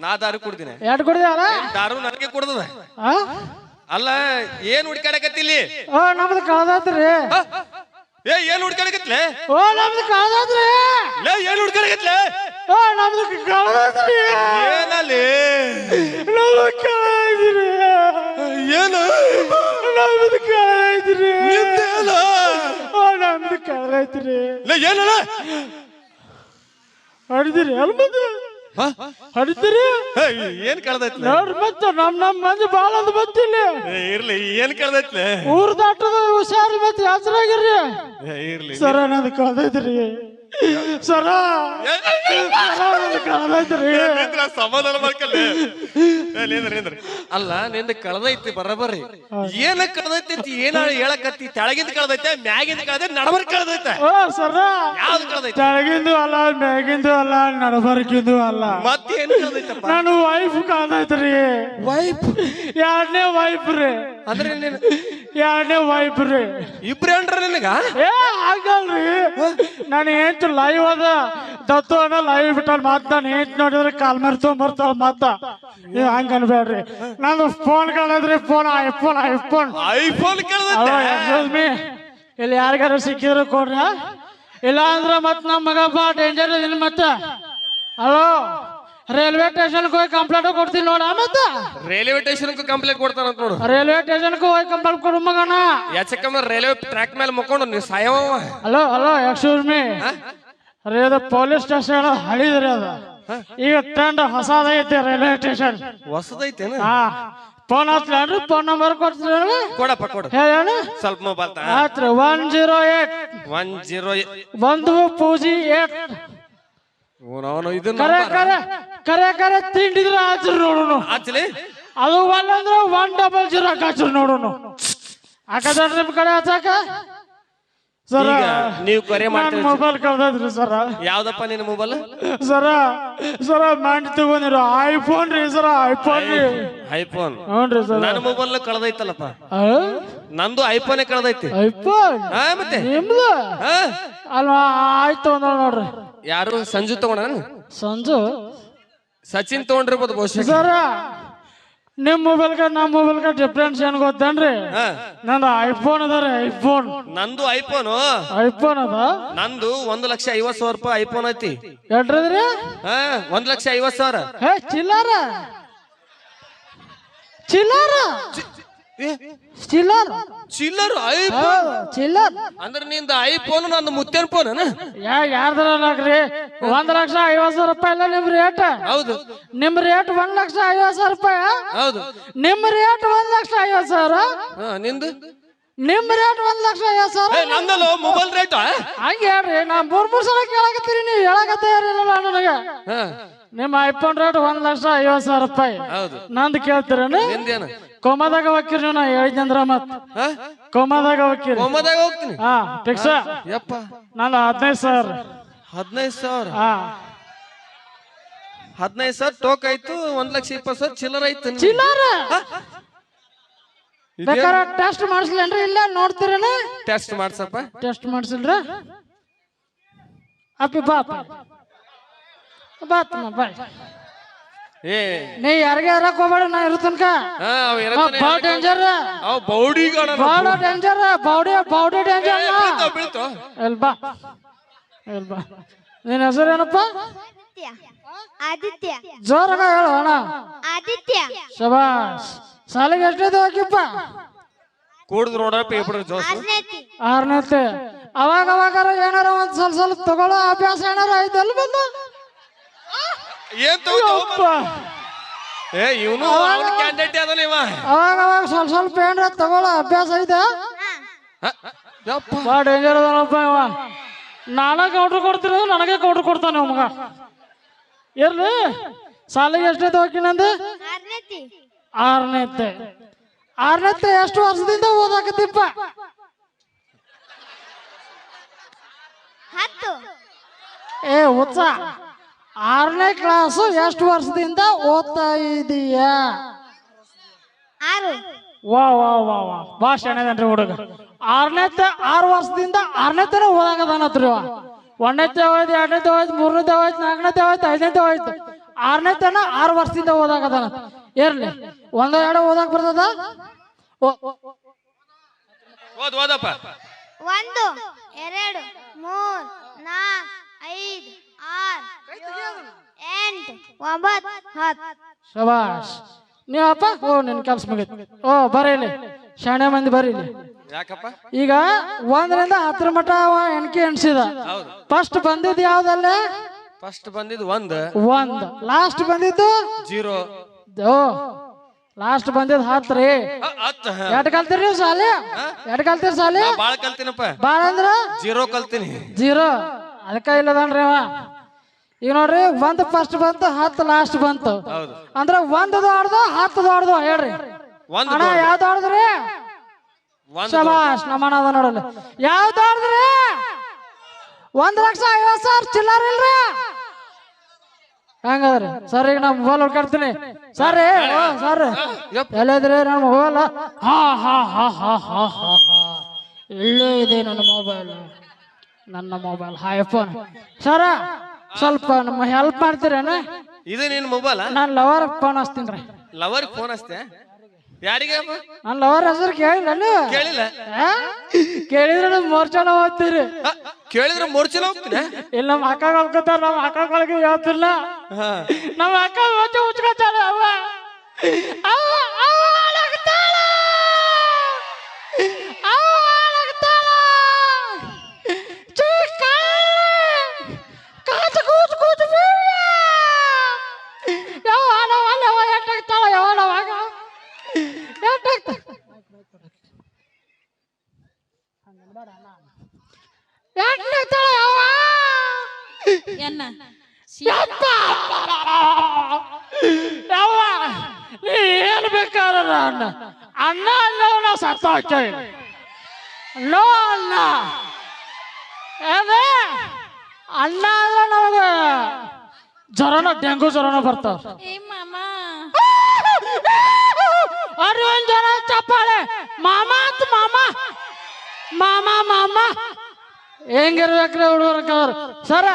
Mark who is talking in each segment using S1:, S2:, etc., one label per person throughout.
S1: ನಾ ದಾರು ಕುಡ್ದಿನ.
S2: ಎರಡು ಕುಡಿದಲ್ಲ
S1: ದಾರು ನನಗೆ ಕುಡ್ದದ. ಅಲ್ಲ ಏನ್ ಹುಡ್ಕಾಡಕತ್ತಿಲ್ಲಿ
S2: ಓ ನಮ್ದು ಕಳ್ದತ್ರಿ?
S1: ಏ ಏನ್ ಹುಡ್ಕಾಡಕತ್ಲೆ
S2: ಓ ನಮ್ದು ಕಳ್ದತ್ರಿ
S1: ಲೇ ಏನ್ ಹುಡ್ಕಾಡಕತ್ಲೆ
S2: ಓ ನಮ್ದು ಕಳ್ದತ್ರಿ
S1: ಏನಲ್ಲಿ
S2: ನಮ್ದು ಕಳ್ದೈತ್ರಿ
S1: ಏನು?
S2: ನಮ್ದು ಕಳ್ದೈತ್ರಿ
S1: ನಿಂದೇನ?
S2: ಓ ನಮ್ದು ಕಳ್ದೈತ್ರಿ
S1: ಲೇ ಏನಲ್ಲ
S2: ಹೊಡಿದಿರಿ ಎಲ್ಲ ಮತ್ತೆ
S1: ಹ?
S2: ಹೊಡಿತೀರಿ
S1: ಏನ್ ಕಳ್ದೈತಿ
S2: ನೋಡ್ರಿ ಮತ್ತ ನಮ್ ನಮ್ ಮಂದಿ ಬಾಳ ಅಂದ್
S1: ಏ, ಇರ್ಲಿ ಏನ್ ಕಳ್ದೈತಿ
S2: ಊರ್ ದಾಟದ ಹುಷಾರಿ ಮತ್ತೆ ಆಚರಾಗಿರ್ರಿ
S1: ಏ, ಇರ್ಲಿ
S2: ಸರ ನಂದು ಕಳ್ದೈತ್ರಿ. ಸರ
S1: ಸಮಾಧಾನ ಮಾಡ್ಕಲ್ಲಿ ಅಲ್ಲ ನಿಂದ ಕಳದೈತಿ ಬರಬರ್ರಿ ಏನ ಕಳದೈತಿ ಏನ ಹೇಳಕತ್ತಿ ತೆಳಗಿಂದ ಕಳ್ದೈತೆ ಮ್ಯಾಗಿಂದ ಕಳ್ದೈತೆ ನಡಬರ್ ಕಳ್ದೈತೆ
S2: ಸರ
S1: ಯಾವ್ದು ಕಳ್ದೈತಿ
S2: ತೆಳಗಿಂದು ಅಲ್ಲ ಮ್ಯಾಗಿಂದು ಅಲ್ಲ ನಡಬರ್ಕಿಂದು ಅಲ್ಲ
S1: ಮತ್ತೇನು
S2: ನಾನು ವೈಫ್ ಕಳದೈತ್ರಿ
S1: ವೈಫ್
S2: ಎರಡನೇ ವೈಫ್ ರೀ
S1: ಅಂದ್ರೆ ನೀನು
S2: ಎರಡನೇ ವೈಫ್ ರೀ
S1: ಇಬ್ರು ಏನ್ರ ನಿನಗ?
S2: ಏ ಆಗಲ್ರಿ ನಾನು ಏಂತ ಲೈವ್ ಅದ. ದತ್ತು ಅನ್ನ ಲೈವ್ ಬಿಟ್ಟ ಮಾತ್ ನಾನು ಏಂತ ನೋಡಿದ್ರೆ ಕಾಲ್ ಮರ್ತು ತೊಗೊಂಬರ್ತಾಳ ಮಾತ ನೀವು ಹಂಗ ಅನ್ಬೇಡ್ರಿ ನಾನು phone ಕಳದ್ರಿ phone iPhone iPhone
S1: iPhone
S2: me. ಇಲ್ಲಿ ಯಾರಿಗಾರ ಸಿಕ್ಕಿದ್ರು ಕೊಡ್ರಿ? ಇಲ್ಲ ಅಂದ್ರೆ ಮತ್ ನಮ್ಮ ಮಗ ಬಾ ಡೇಂಜರ್ ಇದೀನಿ ಮತ್ತೆ. ಹಲೋ ರೈಲ್ವೆ ಸ್ಟೇಷನ್ ಹೋಗಿ ಕಂಪ್ಲೇಂಟ್ ಕೊಡ್ತೀನಿ ನೋಡ. ಮತ್ತೆ?
S1: ರೈಲ್ವೆ ಸ್ಟೇಷನ್ ಕಂಪ್ಲೇಂಟ್ ಕೊಡ್ತಾರ ನೋಡು.
S2: ರೈಲ್ವೆ ಸ್ಟೇಷನ್ ಹೋಗಿ ಕಂಪ್ಲೇಂಟ್ ಕೊಡು ಮಗನ.
S1: ಯಾಚಕಮ್ಮ ರೈಲ್ವೆ ಟ್ರ್ಯಾಕ್ ಮೇಲೆ ಮುಕ್ಕೊಂಡು ನೀವು ಸಾಯವ
S2: ಹಲೋ ಹಲೋ ಎಕ್ಸ್ಕ್ಯೂಸ್ ಮೀ ಅರೆ ಅದು ಪೊಲೀಸ್ ಸ್ಟೇಷನ್ ಹಳಿದ್ರಿ ಅದು. ಈಗ ಟ್ರೆಂಡ್ ಹೊಸದೈತೆ ರೈಲ್ವೆ ಸ್ಟೇಷನ್
S1: ಹೊಸದೈತೇನ?
S2: ಹಾ. ಫೋನ್ ಹಚ್ಲೇನ್ರಿ ಫೋನ್ ನಂಬರ್ ಕೊಡ್ತೀರಿ
S1: ಕೊಡಪ್ಪ ಕೊಡು.
S2: ಹೇಳ
S1: ಸ್ವಲ್ಪ ಮೊಬೈಲ್ ತಾ
S2: ಆತ್ರಿ one zero eight
S1: one zero
S2: ಒಂದು ಪೂಜಿ ಏಟ್
S1: ಅವನು ಇದನ್ನ
S2: ಕರೆ ಕರೆ. ಕರೆ ಕರೆ ತಿಂಡಿದ್ರೆ ಹಚ್ರಿ ನೋಡೋಣ
S1: ಆಚಲಿ?
S2: ಅದು ಒನ್ ಅಂದ್ರೆ ಒನ್ ಡಬಲ್ ಜೀರೋ ಹಚ್ರಿ ನೋಡೋಣ ಹಾಕದ್ರಿ ನಿಮ್ ಕಡೆ ಹಚ್ಚಾಕ ಸರ
S1: ಈಗ ನೀವು ಕರೆ
S2: ಮಾಡಿ
S1: ಮಾಡ್ತೀರಿ
S2: ಮೊಬೈಲ್ ಕಳ್ದೈತ್ರಿ ಸರ.
S1: ಯಾವ್ದಪ್ಪ ನಿನ್ನ ಮೊಬೈಲ್
S2: ಸರ ಸರ ಮಾಡಿ ತಗೊಂಡಿರೋ ಐಫೋನ್ ರೀ ಸರ ಐಫೋನ್ ರೀ.
S1: ಐಫೋನ್
S2: ಹ್ಞೂನ್ರಿ ಸರ.
S1: ನನ್ನ ಮೊಬೈಲ್ ಕಳ್ದೈತಲ್ಲಪ್ಪ? ನಂದು ಐಫೋನ್ ಕಳ್ದೈತಿ.
S2: ಐಫೋನ್
S1: ಹಾ ಮತ್ತೆ?
S2: ನಿಮ್ದು?
S1: ಹಾ
S2: ಅಲ್ವಾ ಆಯ್ತು ನೋಡ್ರಿ.
S1: ಯಾರು? ಸಂಜು ತಗೊಂಡ
S2: ಸಂಜು?
S1: ಸಚಿನ್ ತಗೊಂಡಿರ್ಬೋದು ಬಹುಶಃ.
S2: ಸರ ನಿಮ್ ಮೊಬೈಲ್ಗ ನಮ್ಮ ಮೊಬೈಲ್ಗ ಡಿಫ್ರೆನ್ಸ್ ಏನ್ ಗೊತ್ತೇನ್ರಿ?
S1: ಹಾ.
S2: ನಂದು ಐಫೋನ್ ಅದ ರೀ ಐಫೋನ್
S1: ನಂದು ಐಫೋನ್
S2: ಐಫೋನ್ ಅದ?
S1: ನಂದು ಒಂದ್ ಲಕ್ಷ ಐವತ್ ಸಾವಿರ ರೂಪಾಯಿ ಐಫೋನ್ ಐತಿ.
S2: ಎಷ್ಟ್ರದ್ರಿ?
S1: ಹಾ ಒಂದ್ ಲಕ್ಷ ಐವತ್ ಸಾವಿರ.
S2: ಹೇ ಚಿಲ್ಲಾರ. ಚಿಲ್ಲರ. ಚಿಲ್ಲರ್.
S1: ಚಿಲ್ಲರ್ ಐಫೋನ್.
S2: ಚಿಲ್ಲರ್.
S1: ಅಂದ್ರೆ ನಿಂದ ಐಫೋನ್ ನಂದು ಮುತ್ತೇನ್ ಫೋನ್
S2: ಯಾ ಯಾರ್ದ್ರಲ್ಲಾಗ್ರಿ ಒಂದ್ ಲಕ್ಷ ಐವತ್ ಸಾವಿರ ರೂಪಾಯಿ ಇಲ್ಲ ನಿಮ್ ರೇಟ್
S1: ಹೌದು.
S2: ನಿಮ್ ರೇಟ್ ಒಂದ್ ಲಕ್ಷ ಐವತ್ ಸಾವಿರ ರೂಪಾಯಿ
S1: ಹೌದು.
S2: ನಿಮ್ ರೇಟ್ ಒಂದ್ ಲಕ್ಷ ಐವತ್ ಸಾವಿರ?
S1: ನಿಂದು?
S2: ನಿಮ್ ರೇಟ್ ಒಂದ್ ಲಕ್ಷ ಐವತ್ ಸಾವಿರ?
S1: ನಂದಲ್ಲ ಮೊಬೈಲ್ ರೇಟ್
S2: ಹಂಗ ಹೇಳ್ರಿ ನಾ ಮೂರ್ ಮೂರ್ ಸಲ ಕೇಳಕತ್ತೀರಿ ನೀವು ಹೇಳಕತ್ತ ಇರಲಿಲ್ಲ ನನಗೆ. ನಿಮ್ಮ ಐಫೋನ್ ರೇಟ್ ಒಂದ್ ಲಕ್ಷ ಐವತ್ ಸಾವಿರ ರೂಪಾಯಿ.
S1: ಹೌದು.
S2: ನಂದು ಕೇಳ್ತೀರೇನು? ಕೋಮಾದಾಗ ಹೋಗ್ತೀರಿ ನೀವು ನಾ ಹೇಳಿದ್ನಂದ್ರ ಮತ್. ಕೋಮಾದಾಗ ಹೋಗ್ತೀರಿ.
S1: ಕೋಮಾದಾಗ ಹೋಗ್ತೀನಿ.
S2: ಹಾ ಫಿಕ್ಸ್.
S1: ಯಪ್ಪ.
S2: ನಾನು ಹದಿನೈದು ಸಾವಿರ.
S1: ಹದಿನೈದು ಸಾವಿರ?
S2: ಹಾ.
S1: ಹದಿನೈದು ಸಾವಿರ ಟೋಕ್ ಆಯ್ತು ಒಂದ್ ಲಕ್ಷ ಇಪ್ಪತ್ತು ಸಾವಿರ ಚಿಲ್ಲರ್ ಆಯ್ತು
S2: ಚಿಲ್ಲರ? ಬೇಕಾರ ಟೆಸ್ಟ್ ಮಾಡಿಸ್ಲೇನ್ರಿ ಇಲ್ಲ ನೋಡ್ತೀರೇನ?
S1: ಟೆಸ್ಟ್ ಮಾಡ್ಸಪ್ಪ.
S2: ಟೆಸ್ಟ್ ಮಾಡಿಸಿಲ್ರ? ಅಪ್ಪಿ ಬಾಪ. ಬಾತ್ ಬಾಯ್
S1: ಏ.
S2: ನೀ ಯಾರಿಗೆ ಇರಕ್ ಹೋಗ್ಬೇಡ ನಾ ಇರೋ ತನಕ.
S1: ಹಾ ಅವ್ ಇರತ್ತಾನೆ.
S2: ಭಾಳ ಡೇಂಜರ್
S1: ಅವ್ ಬೌಡಿಗಾಡ
S2: ಭಾಳ ಡೇಂಜರ್ ಬೌಡಿ ಬೌಡಿ ಡೇಂಜರ್ ನಿನ್ನ ಹೆಸರೇನಪ್ಪ
S3: ಆದಿತ್ಯ.
S2: ಜೋರಾಗ ಹೇಳು ಅಣ್ಣ.
S3: ಆದಿತ್ಯ.
S2: ಶಬಾಸ್ ಸಾಲಿಗೆ ಎಷ್ಟೈತೆ ಹಾಕಿಪ್ಪ
S1: ಕೂಡಿದ್ ನೋಡಪ್ಪ ಇಬ್ರು ಜೋಸ್
S3: ಆರನೇತಿ
S2: ಆರನೇತೆ ಅವಾಗ ಅವಾಗ ಏನಾರ ಒಂದ್ ಸ್ವಲ್ಪ ಸ್ವಲ್ಪ ತಗೊಳ್ಳೋ ಅಭ್ಯಾಸ ಏನಾರ ಐತಲ್ಲ ಬಂದು
S1: ಏನ್ ತಗೋತಾವ ಏ ಇವನು ಅವನ ಕ್ಯಾಂಡಿಡೇಟ್ ಅದಲ್ಲ ಇವ.
S2: ಅವಾಗ ಅವಾಗ ಸ್ವಲ್ಪ ಸ್ವಲ್ಪ ಏನಾರ ತಗೊಳ್ಳೋ ಅಭ್ಯಾಸ ಐತೆ?
S1: ಹ? ಯಪ್ಪ.
S2: ಬಾ ಡೇಂಜರ್ ಅದನಪ್ಪ ಇವ. ನಾನ ಕೌಂಟ್ರ್ ಕೊಡ್ತೀನಿ ನನಗೆ ಕೌಂಟ್ರ್ ಕೊಡ್ತಾನೆ ಮಗ. ಇರ್ಲಿ. ಸಾಲಿಗೆ ಎಷ್ಟೈತೆ ಹೋಗಿನಂದು
S3: ಆರನೇತಿ
S2: ಆರನೇತೆ ಆರನೇತೆ ಎಷ್ಟು ವರ್ಷದಿಂದ ಓದಾಕತ್ತಿಪ್ಪ? ಏ ಉತ್ಸ ಆರನೇ ಕ್ಲಾಸ್ ಎಷ್ಟು ವರ್ಷದಿಂದ ಓದ್ತಾ ಇದೀಯಾ?
S3: ಆರು.
S2: ವಾ ವಾ ವಾ ವಾ. ಬಾ ಶಾಣೆದನ್ರಿ ಹುಡುಗ. ಆರನೇ ಆರು ವರ್ಷದಿಂದ ಆರನೇ ತನ ಅವ ಒಂದನೇತೆ ಹೋಯ್ತು ಎರಡನೇತೆ ಹೋಯ್ತು ಮೂರನೇತೆ ಹೋಯ್ತು ನಾಲ್ಕನೇತೆ ಹೋಯ್ತು ಐದನೇತೆ ಹೋಯ್ತು. ಆರನೇ ತನ ಆರು ವರ್ಷದಿಂದ ಓದಾಗದನ ಇರ್ಲಿ. ಒಂದ ಎರಡು ಓದಾಕ ಬರ್ತದ? ಓ.
S1: ಓದ್ ಓದಪ್ಪ.
S3: ಒಂದು ಎರಡು ಮೂರ್ ನಾಲ್ಕು ಐದು ಆರು ಎಂಟು ಒಂಬತ್ತು ಹತ್ತು.
S2: ಶಬಾಷ್ ನೀವಪ್ಪ ಓ ನಿನ್ ಕೆಲ್ಸ ಮುಗೀತು. ಓ ಬರೀಲಿ ಶಾಣೆ ಮಂದಿ ಬರೀಲಿ
S1: ಯಾಕಪ್ಪ?
S2: ಈಗ ಒಂದರಿಂದ ಹತ್ತರ ಮಠ ಅವ ಎಣ್ಕೆ ಎಣ್ಸಿದ.
S1: ಹೌದು.
S2: ಫಸ್ಟ್ ಬಂದಿದ್ದು ಯಾವ್ದಲ್ಲ?
S1: ಫಸ್ಟ್ ಬಂದಿದ್ದು ಒಂದ್.
S2: ಒಂದ್. ಲಾಸ್ಟ್ ಬಂದಿದ್ದು?
S1: ಜೀರೋ
S2: ಓ ಲಾಸ್ಟ್ ಬಂದಿದ್ ಹತ್ತು ರೀ.
S1: ಹತ್ತು.
S2: ಎಟ್ ಕಲ್ತೀರಿ ನೀವು ಸಾಲಿ ಎಟ್ ಕಲ್ತೀರಿ ಸಾಲಿ
S1: ಬಾಳ ಕಲ್ತೀನಪ್ಪ.
S2: ಬಾಳ ಅಂದ್ರ?
S1: ಜೀರೋ ಕಲ್ತೀನಿ.
S2: ಜೀರೋ ಅದಕ್ಕ ಇಲ್ಲದನ್ರಿ ಅವ. ಈಗ ನೋಡ್ರಿ ಒಂದ್ ಫಸ್ಟ್ ಬಂತು ಹತ್ತು ಲಾಸ್ಟ್ ಬಂತು. ಅಂದ್ರ ಒಂದ್ ದೊಡ್ದು ಹತ್ತು ದೊಡ್ದು ಹೇಳ್ರಿ.
S1: ಒಂದ್
S2: ಅಣ್ಣ ಯಾವ್ದು ಆಡದ್ರಿ?
S1: ಒಂದ್
S2: ನಮ್ಮ ಅಣ್ಣ ಅದ ನೋಡಲ್ಲ. ಯಾವ್ದು ಆಡದ್ರಿ? ಒಂದ್ ಲಕ್ಷ ಐವತ್ ಸಾವಿರ ಚಿಲ್ಲರ್ ಇಲ್ರಿ? ಹಂಗದ್ರಿ? ಸರ್ ಈಗ ನಾ ಮೊಬೈಲ್ ಹುಡ್ಕಾಡ್ತೀನಿ ಸರ್ ಸರ್. ಎಲ್ಲದ್ರಿ ನನ್ನ ಮೊಬೈಲ್ ಹಾ ಹಾ ಹಾ ಹಾ ಹಾ ಹಾ ಹಾ. ಇಲ್ಲೇ ಇದೆ ನನ್ನ ಮೊಬೈಲ್ ನನ್ನ ಮೊಬೈಲ್ ಹಾಯ್ ಫೋನ್ ಸರ ಸ್ವಲ್ಪ ನಮ್ಮ ಹೆಲ್ಪ್ ಮಾಡ್ತೀರೇನ?
S1: ಇದು ನಿನ್ ಮೊಬೈಲ್
S2: ನಾನು ಲವರ್ ಫೋನ್ ಹಚ್ತೀನಿ ರೀ.
S1: ಲವರ್ ಫೋನ್ ಹಚ್ತೆ ಯಾರಿಗೆ?
S2: ನನ್ನ ಲವರ್ ಹೆಸರು ಕೇಳಿಲ್ಲ
S1: ಕೇಳಿಲ್ಲ?
S2: ಕೇಳಿದ್ರೆ ನಮ್ ಮೂರ್ ಜನ ಓದ್ತೀರಿ
S1: ಕೇಳಿದ್ರೆ ಮೂರ್ಛೆ ಹೋಗ್ತೀನಿ
S2: ಇಲ್ಲ ನಮ್ಮ ಅಕ್ಕ ಹೋಗ್ತಾರ ನಮ್ಮ ಅಕ್ಕಗಳಿಗೆ ಹೇಳ್ತಿಲ್ಲ. ನಮ್ಮ ಅಕ್ಕ ಓದಿ ಉಚ್ಕೊತಾಳ ಅವ ಅವ್ವ.
S4: ಎನ್ನ?
S2: ಯಪ್ಪ! ಯವ್ವ? ನೀ ಏನ್ ಬೇಕಾದ್ರೆ ಅಣ್ಣ ಅಣ್ಣ ನಾವು ಸತ್ತ ನೋ ಅಣ್ಣ ಏನೇ ಅಣ್ಣ ಅಲ್ಲ ನಮಗೆ ಜ್ವರನ ಡೆಂಗು ಜ್ವರನ ಬರ್ತಾವ.
S4: ಏ ಮಾಮ.
S2: ಒಂದ್ ಜನ ಚಪ್ಪಾಳೆ. ಮಾಮ ಅಂತ ಮಾಮ. ಮಾಮ ಮಾಮ. ಹೆಂಗಿರ್ಬೇಕ್ರಿ ಹುಡುಗರ ಸರ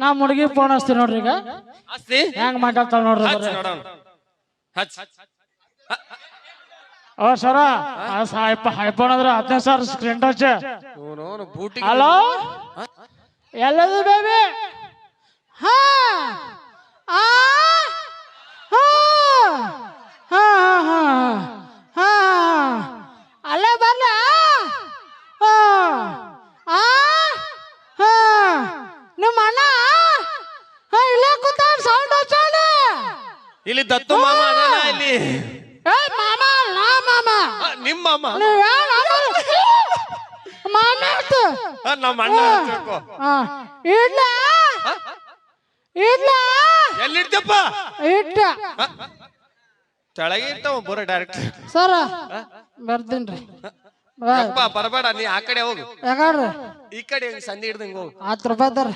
S2: ನಾ ಹುಡುಗಿ ಫೋನ್ ಹಚ್ತೀನಿ ನೋಡ್ರಿ ಈಗ.
S1: ಹಚ್ತಿ?
S2: ಹೆಂಗ್ ಮಾತಾಡ್ತಾಳ ನೋಡ್ರಿ
S1: ಹಚ್
S2: ಬರ್ರಿ.
S1: ನೋಡೋಣ. ಹಚ್
S2: ಓ ಸರ ಐಫೋನ್ ಅಂದ್ರೆ ಹದಿನೈದು ಸಾವಿರ ಸ್ಕ್ರೀನ್ ಟಚ್
S1: ಬೂಟಿಗೆ
S2: ಹಲೋ ಎಲ್ಲದು ಬೇಬಿ ಹಾ. ಆ? ಹಾ. ಹಾ ಹಾ ಹಾ ಅಲ್ಲೇ ಬರ್ಲ ಹಾ ಆ ಹಾ ನಿಮ್ಮ ಅಣ್ಣ ಹಾ ಇಲ್ಲೇ ಕೂತಾನ ಸೌಂಡ್ ಹಚ್ಚಾಳ
S1: ಇಲ್ಲಿ ದತ್ತು ಮಾಮ ಅದಾನ ಇಲ್ಲಿ
S2: ಏ ಮಾಮ ನಾ ಮಾಮ
S1: ಆ, ನಿಮ್ ಮಾಮ
S2: ನೀವ್ ಯಾರ್ ಮಾಮ? ಮಾಮ ಅಂತ
S1: ಆ, ನಮ್ಮ ಅಣ್ಣ ಅಂತ ತಿಳ್ಕೊ.
S2: ಹಾ ಇಡ್ಲ? ಇಡ್ಲ?
S1: ಎಲ್ಲಿಡ್ತಪ್ಪ
S2: ಇಟ್ಟ.
S1: ಕೆಳಗೆ ಇರ್ತಾವ ಬರೋ ಡೈರೆಕ್ಟ್
S2: ಸರ ಬರ್ತೀನ್ರಿ
S1: ಅಪ್ಪ ಬರಬೇಡ ನೀ ಆ ಕಡೆ ಹೋಗು.
S2: ಯಾಕಾಡ್ರಿ
S1: ಈ ಕಡೆ ಹಿಂಗ್ ಸಂಧಿ ಹಿಡ್ದಂಗ್ ಹೋಗು.
S2: ಹತ್ತು ರೂಪಾಯಿ
S1: ತರ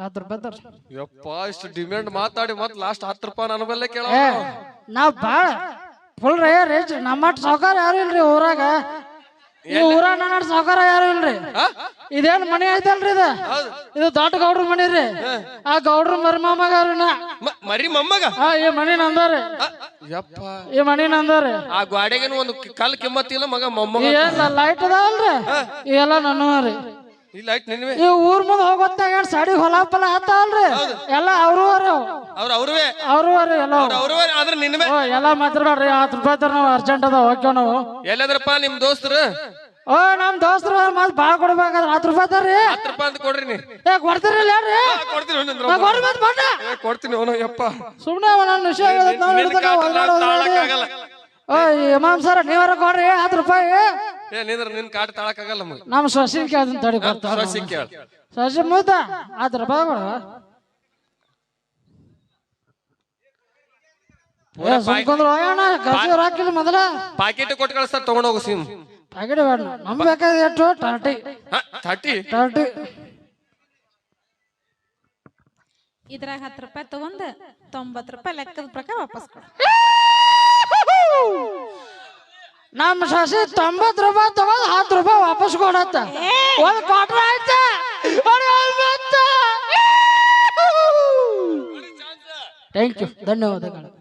S2: ಹತ್ತು ರೂಪಾಯಿ ತರ
S1: ಯಪ್ಪ ಇಷ್ಟು ಡಿಮ್ಯಾಂಡ್ ಮಾತಾಡಿ ಮತ್ತೆ ಲಾಸ್ಟ್ ಹತ್ತು ರೂಪಾಯಿ ನನ್ನ ಬಲ್ಲೇ ಕೇಳ
S2: ಏ ನಾವ್ ಬಾಳ ಫುಲ್ ರೇ. ರೇಜ್ ನಮ್ಮ ಸಾವುಕಾರ ಯಾರು ಇಲ್ರಿ ಊರಾಗ? ಈ ಊರಾಗ ನನ್ನ ಸಾವುಕಾರ ಯಾರು ಇಲ್ರಿ? ಇದೇನ್ ಮನೆ ಐತಲ್ರಿ ಇದು? ಇದು ದೊಡ್ಡ ಗೌಡ್ರ ಮನಿ ರೀ. ಆ ಗೌಡ್ರ ಮರಿಮಾಮಗಾರನ
S1: ಮರಿ ಮೊಮ್ಮಗ?
S2: ಆ ಈ ಮನಿ ನಂದಾರಿ
S1: ಯಪ್ಪ.
S2: ಈ ಮನಿ ನಂದಾರಿ
S1: ಆ ಗ್ವಾಡೆಗೇನು ಒಂದು ಕಲ್ ಕಿಮ್ಮತ್ತಿಲ್ಲ ಮಗ ಮೊಮ್ಮಗ
S2: ಏನ್ ಲೈಟ್ ಅದಾವಲ್ರಿ? ಎಲ್ಲ ನನ್ನ ರೀ.
S1: ಇಲ್ಲ ಆಯ್ತು ನಿನ್ವೆ.
S2: ಈ ಊರ್ ಮುಂದೆ ಹೋಗೋತ್ತಾಗ ಸಡಿ ಹೊಲ ಪಲ ಎಲ್ಲ ಅವ್ರು ಅವ್ರು
S1: ಅವ್ರ ಅವ್ರವೇ.
S2: ಅವ್ರು ಅವ್ರು ಎಲ್ಲ
S1: ಅವ್ರ ಅವ್ರವೇ ಆದ್ರೆ ನಿನ್ವೆ.
S2: ಓ ಎಲ್ಲ ಮಾತಾಡ್ಬೇಡ್ರಿ ಹತ್ತು ರೂಪಾಯಿ ತರ ನಾವು ಅರ್ಜೆಂಟ್ ಅದ ಹೋಗ್ಯವ ನಾವು.
S1: ಎಲ್ಲದ್ರಪ್ಪ ನಿಮ್ ದೋಸ್ತರು?
S2: ಓ ನಮ್ ದೋಸ್ತರು ಮತ್ ಬಾಳ್ ಕೊಡ್ಬೇಕಾದ್ರೆ ಹತ್ತು ರೂಪಾಯಿ ತರ್ರಿ
S1: ಹತ್ತು ರೂಪಾಯಿ ಅಂತ ಕೊಡ್ರಿ ನೀ.
S2: ಏ ಕೊಡ್ತಿರಲ್ಲ ಹೇಳ್ರಿ
S1: ಕೊಡ್ತೀನಿ ಒಂದೊಂದ್
S2: ನಾ ಕೊಡ್ರಿ ಮತ್ ಬಣ್ಣ
S1: ಕೊಡ್ತೀನಿ ಅವನು ಯಪ್ಪ.
S2: ಸುಮ್ನೆ ನನ್ನ ವಿಷಯ ನಾವ್ ಹಿಡ್ದಾಗ
S1: ತಾಳಕ್ಕಾಗಲ್ಲ.
S2: ಓ ಇಮಾಮ್ ಸರ್ ನೀವಾರ ಕೊಡ್ರಿ ಹತ್ತು ರೂಪಾಯಿ
S1: ಏ. ನಿಂದ್ರ ನಿನ್ ಕಾಟ ತಾಳಕ್ಕಾಗಲ್ಲ ನಮಗೆ
S2: ನಮ್ಮ ಸೊಸಿನ್ ಕೇಳ್ತೀನಿ ತಡಿ
S1: ಸೊಸಿ ಕೇಳ.
S2: ಸೊಸಿ ಮೂತ ಹತ್ತು ರೂಪಾಯಿ ಕೊಡು. ಕಸಿ ಹಾಕಿಲ್ಲ ಮೊದಲ.
S1: ಪಾಕೆಟ್ ಕೊಟ್ಟು ಕಳಿಸ್ತಾರ ತಗೊಂಡ್ ಹೋಗು ಸಿಮ್.
S2: ಪ್ಯಾಕೆಟ್ ಬೇಡ ನಮ್ ಎಷ್ಟು
S4: ಇದ್ರಾಗ ಹತ್ತು ರೂಪಾಯಿ ತಗೊಂಡ್ ತೊಂಬತ್ತು ರೂಪಾಯಿ ಲೆಕ್ಕದ ಪ್ರಕಾರ ವಾಪಸ್ ಕೊಡು.
S2: ನಮ್ಮ ಸಸಿ ತೊಂಬತ್ ರೂಪಾಯಿ ತಗೊಂಡ್ ಹತ್ತು ರೂಪಾಯಿ ವಾಪಸ್ ಕೊಡತ್ತ. ಒಂದ್ ಕೊಟ್ರ ಆಯ್ತ. ಥ್ಯಾಂಕ್ ಯು ಧನ್ಯವಾದಗಳು.